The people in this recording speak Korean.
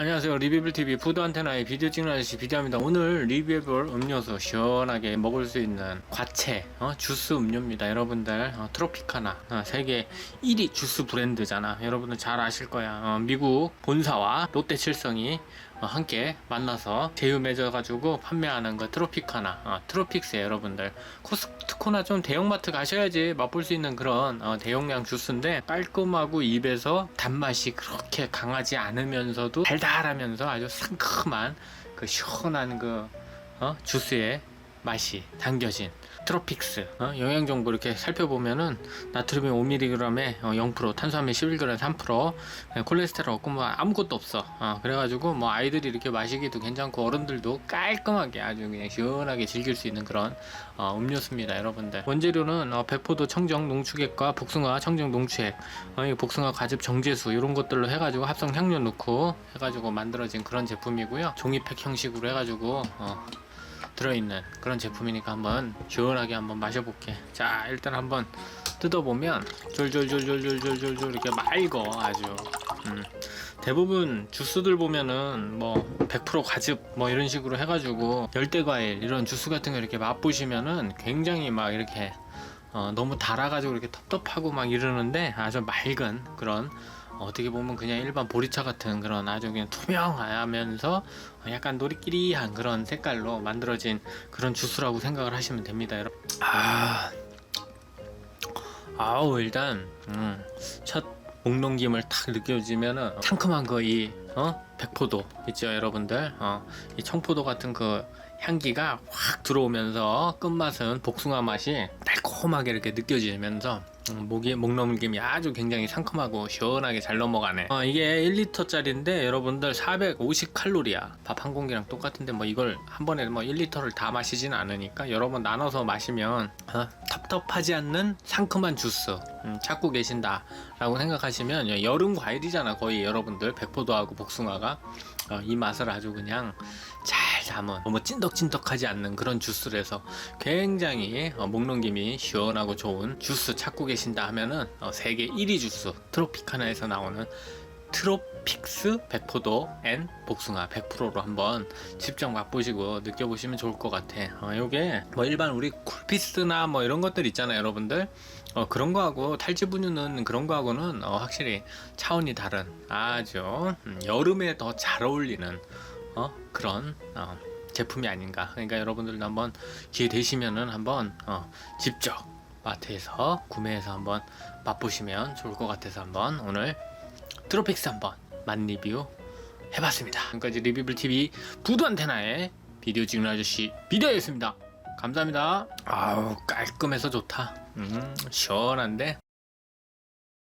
안녕하세요. 리뷰블TV 푸드 안테나의 비디오 찍는 아저씨 비디오입니다. 오늘 리뷰해볼 음료수 시원하게 먹을 수 있는 과채 어, 주스 음료입니다. 여러분들 어, 트로피카나 어, 세계 1위 주스 브랜드잖아. 여러분들 잘 아실 거야. 어, 미국 본사와 롯데칠성이 어, 함께 만나서 제휴 맺어가지고 판매하는 거 트로피카나 어, 트로픽스 여러분들. 코스트코나 좀 대형마트 가셔야지 맛볼 수 있는 그런 어, 대용량 주스인데 깔끔하고 입에서 단맛이 그렇게 강하지 않으면서도 달달하면서 아주 상큼한 그 시원한 그 어, 주스의 맛이 담겨진 트로픽스 어, 영양 정보 이렇게 살펴보면은 나트륨이 5mg에 어, 0% 탄수화물 11g 3% 네, 콜레스테롤 없고 뭐 아무것도 없어. 어, 그래가지고 뭐 아이들이 이렇게 마시기도 괜찮고 어른들도 깔끔하게 아주 그냥 시원하게 즐길 수 있는 그런 어, 음료수입니다 여러분들. 원재료는 어, 백포도 청정 농축액과 복숭아 청정 농축액 어, 이 복숭아 과즙 정제수 이런 것들로 해가지고 합성 향료 넣고 해가지고 만들어진 그런 제품이고요. 종이팩 형식으로 해가지고 어, 들어있는 그런 제품이니까 한번 시원하게 한번 마셔볼게. 자, 일단 한번 뜯어보면 졸졸졸졸졸졸졸 이렇게 맑어 아주. 음. 대부분 주스들 보면은 뭐 100% 과즙 뭐 이런 식으로 해가지고 열대 과일 이런 주스 같은 거 이렇게 맛보시면은 굉장히 막 이렇게 어, 너무 달아가지고 이렇게 텁텁하고 막 이러는데 아주 맑은 그런 어떻게 보면 그냥 일반 보리차 같은 그런 아주 그냥 투명하면서 약간 노리끼리한 그런 색깔로 만들어진 그런 주스라고 생각을 하시면 됩니다, 여러분. 아, 아우 일단 음, 첫 목넘김을 탁 느껴지면은 상큼한 거이 어? 백포도 있죠, 여러분들. 어, 이 청포도 같은 그 향기가 확 들어오면서 끝맛은 복숭아 맛이 달콤하게 이렇게 느껴지면서 음, 목이 목 넘김이 아주 굉장히 상큼하고 시원하게 잘 넘어가네. 어, 이게 1리터짜리인데 여러분들 450 칼로리야. 밥 한 공기랑 똑같은데 뭐 이걸 한 번에 뭐 1리터를 다 마시지는 않으니까 여러 번 나눠서 마시면 어, 텁텁하지 않는 상큼한 주스 음, 찾고 계신다라고 생각하시면 여름 과일이잖아 거의 여러분들 백포도하고 복숭아가 어, 이 맛을 아주 그냥 잘 담은 너무 찐덕찐덕하지 않는 그런 주스라서 굉장히 어, 목넘김이 시원하고 좋은 주스 찾고 계신다 하면은 어, 세계 1위 주스 트로피카나에서 나오는 트로픽스 백포도 앤 복숭아 100%로 한번 직접 맛보시고 느껴보시면 좋을 것 같아. 어, 요게 뭐 일반 우리 쿨피스나 뭐 이런 것들 있잖아요, 여러분들. 어, 그런 거하고 탈지 분유는 그런 거하고는 어, 확실히 차원이 다른 아주 음, 여름에 더 잘 어울리는 어, 그런 어, 제품이 아닌가. 그러니까 여러분들도 한번 기회 되시면은 한번 어, 직접 마트에서 구매해서 한번 맛보시면 좋을 것 같아서 한번 오늘 트로픽스 한번 맛 리뷰 해봤습니다. 지금까지 리뷰블 TV 부두 안테나의 비디오 찍는 아저씨 비디오였습니다. 감사합니다. 아우 깔끔해서 좋다. 음 시원한데